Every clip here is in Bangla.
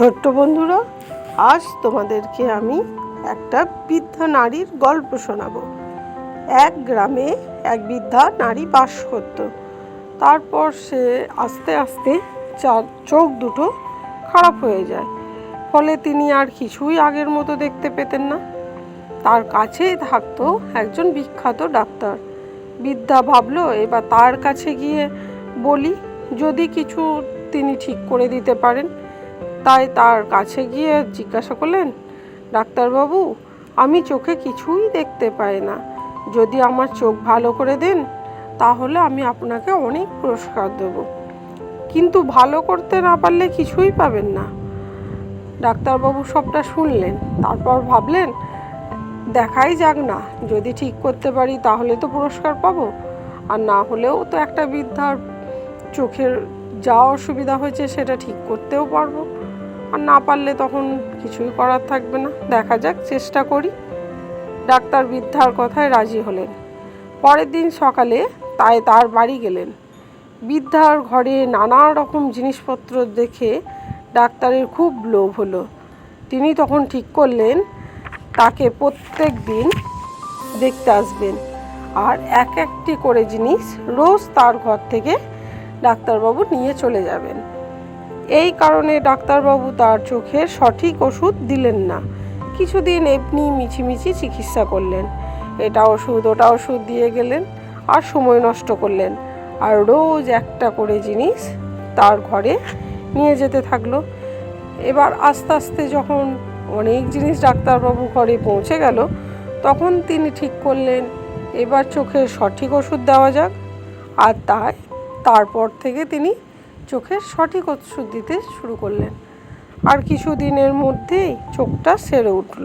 ছোট্ট বন্ধুরা, আজ তোমাদেরকে আমি একটা বৃদ্ধা নারীর গল্প শোনাবো। এক গ্রামে এক বৃদ্ধা নারী বাস করত। তারপর সে আস্তে আস্তে চার, চোখ দুটো খারাপ হয়ে যায়। ফলে তিনি আর কিছুই আগের মতো দেখতে পেতেন না। তার কাছেই থাকতো একজন বিখ্যাত ডাক্তার। বিদ্যা ভাবলো, এবার তার কাছে গিয়ে বলি, যদি কিছু তিনি ঠিক করে দিতে পারেন। তাই তার কাছে গিয়ে জিজ্ঞাসা করলেন, ডাক্তারবাবু, আমি চোখে কিছুই দেখতে পাই না। যদি আমার চোখ ভালো করে দেন, তাহলে আমি আপনাকে অনেক পুরস্কার দেব। কিন্তু ভালো করতে না পারলে কিছুই পাবেন না ডাক্তারবাবু সবটা শুনলেন, তারপর ভাবলেন, দেখাই যাক না, যদি ঠিক করতে পারি তাহলে তো পুরস্কার পাবো। আর না হলেও তো একটা বৃদ্ধার চোখের যা অসুবিধা হয়েছে সেটা ঠিক করতেও পারব। আর না পারলে তখন কিছুই করার থাকবে না। দেখা যাক, চেষ্টা করি। ডাক্তার বৃদ্ধার কথায় রাজি হলেন। পরের দিন সকালে তাই তার বাড়ি গেলেন। বৃদ্ধার ঘরে নানা রকম জিনিসপত্র দেখে ডাক্তারের খুব লোভ হলো। তিনি তখন ঠিক করলেন, তাকে প্রত্যেক দিন দেখতে আসবেন। আর এক একটি করে জিনিস রোজ তার ঘর থেকে ডাক্তারবাবু নিয়ে চলে যাবেন। এই কারণে ডাক্তারবাবু তার চোখের সঠিক ওষুধ দিলেন না। কিছুদিন এমনি মিছিমিছি চিকিৎসা করলেন। এটা ওষুধ, ওটা ওষুধ দিয়ে গেলেন আর সময় নষ্ট করলেন। আর রোজ একটা করে জিনিস তার ঘরে নিয়ে যেতে থাকল। এবার আস্তে আস্তে যখন অনেক জিনিস ডাক্তারবাবু ঘরে পৌঁছে গেল, তখন তিনি ঠিক করলেন, এবার চোখের সঠিক ওষুধ দেওয়া যাক। আর তাই তারপর থেকে তিনি চোখের সঠিক ওষুধ দিতে শুরু করলেন। আর কিছু দিনের মধ্যেই চোখটা সেরে উঠল।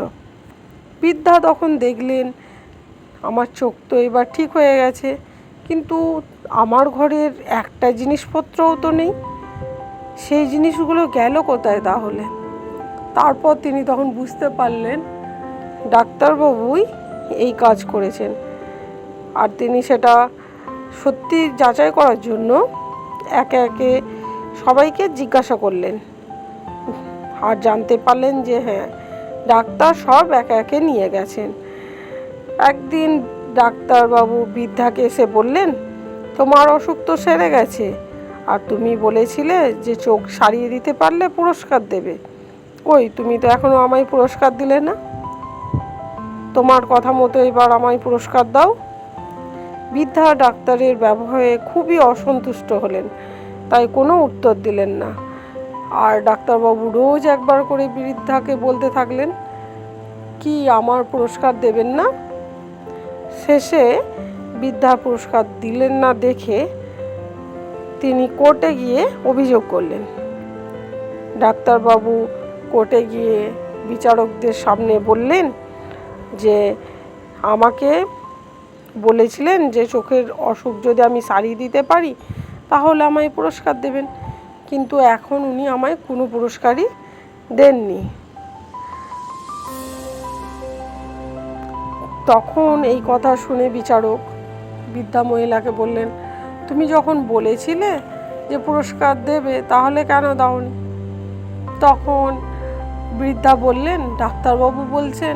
বৃদ্ধা তখন দেখলেন, আমার চোখ তো এবার ঠিক হয়ে গেছে, কিন্তু আমার ঘরের একটা জিনিসপত্রও তো নেই। সেই জিনিসগুলো গেল কোথায় তাহলে? তারপর তিনি তখন বুঝতে পারলেন, ডাক্তারবাবুই এই কাজ করেছেন। আর তিনি সেটা সত্যি যাচাই করার জন্য একে একে সবাইকে জিজ্ঞাসা করলেন। আর জানতে পারলেন যে হ্যাঁ ডাক্তার সব একে একে নিয়ে গেছেন। একদিন ডাক্তারবাবু বৃদ্ধাকে এসে বললেন, তোমার অসুখ তো সেরে গেছে। আর তুমি বলেছিলে যে চোখ সারিয়ে দিতে পারলে পুরস্কার দেবে। কই তুমি তো এখনও আমায় পুরস্কার দিলে না। তোমার কথা মতো এবার আমায় পুরস্কার দাও। বৃদ্ধা ডাক্তারের ব্যবহারে খুবই অসন্তুষ্ট হলেন। তাই কোনো উত্তর দিলেন না। আর ডাক্তারবাবু রোজ একবার করে বৃদ্ধাকে বলতে থাকলেন, কি আমার পুরস্কার দেবেন না? শেষে বৃদ্ধা পুরস্কার দিলেন না দেখে তিনি কোর্টে গিয়ে অভিযোগ করলেন। ডাক্তারবাবু কোর্টে গিয়ে বিচারকদের সামনে বললেন যে, আমাকে বলেছিলেন যে, চোখের অসুখ যদি আমি সারিয়ে দিতে পারি তাহলে আমায় পুরস্কার দেবেন। কিন্তু এখন উনি আমায় কোনো পুরস্কারই দেননি। তখন এই কথা শুনে বিচারক বৃদ্ধা মহিলাকে বললেন, তুমি যখন বলেছিলে যে পুরস্কার দেবে, তাহলে কেন দাওনি? তখন বৃদ্ধা বললেন, ডাক্তারবাবু বলছেন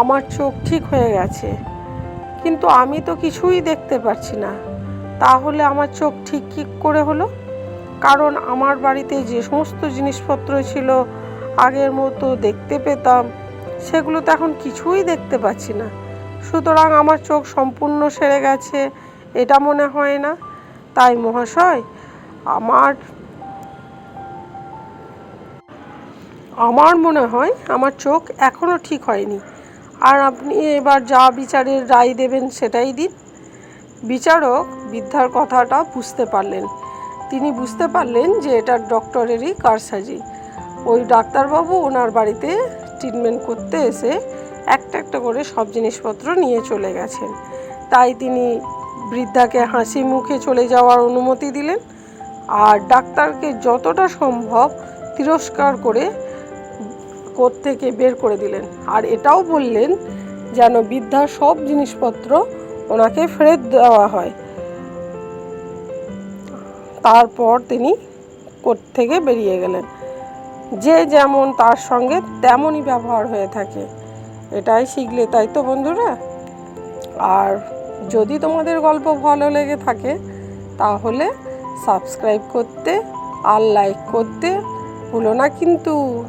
আমার চোখ ঠিক হয়ে গেছে, কিন্তু আমি তো কিছুই দেখতে পাচ্ছি না। তাহলে আমার চোখ ঠিক কী করে হলো? কারণ আমার বাড়িতে যে সমস্ত জিনিসপত্র ছিল আগের মতো দেখতে পেতাম, সেগুলো তো এখন কিছুই দেখতে পাচ্ছি না। সুতরাং আমার চোখ সম্পূর্ণ সেরে গেছে, এটা মনে হয় না। তাই মহাশয়, আমার আমার মনে হয় আমার চোখ এখনও ঠিক হয়নি। আর আপনি এবার যা বিচারের রায় দেবেন সেটাই দিন। বিচারক বৃদ্ধার কথাটা বুঝতে পারলেন। তিনি বুঝতে পারলেন যে এটা ডক্টরেরই কারসাজি। ওই ডাক্তারবাবু ওনার বাড়িতে ট্রিটমেন্ট করতে এসে একটা একটা করে সব জিনিসপত্র নিয়ে চলে গেছেন। তাই তিনি বৃদ্ধাকে হাসি মুখে চলে যাওয়ার অনুমতি দিলেন আর ডাক্তারকে যতটা সম্ভব তিরস্কার করে কোর্ট থেকে বের করে দিলেন। আর এটাও বললেন যেন বৃদ্ধার সব জিনিসপত্র ওনাকে ফেরত দেওয়া হয়। তারপর তিনি কোর্ট থেকে বেরিয়ে গেলেন। যে যেমন তার সঙ্গে তেমনই ব্যবহার হয়ে থাকে। এটাই শিখলে, তাই তো বন্ধুরা? আর যদি তোমাদের গল্প ভালো লেগে থাকে, তাহলে সাবস্ক্রাইব করতে আর লাইক করতে ভুলো না কিন্তু।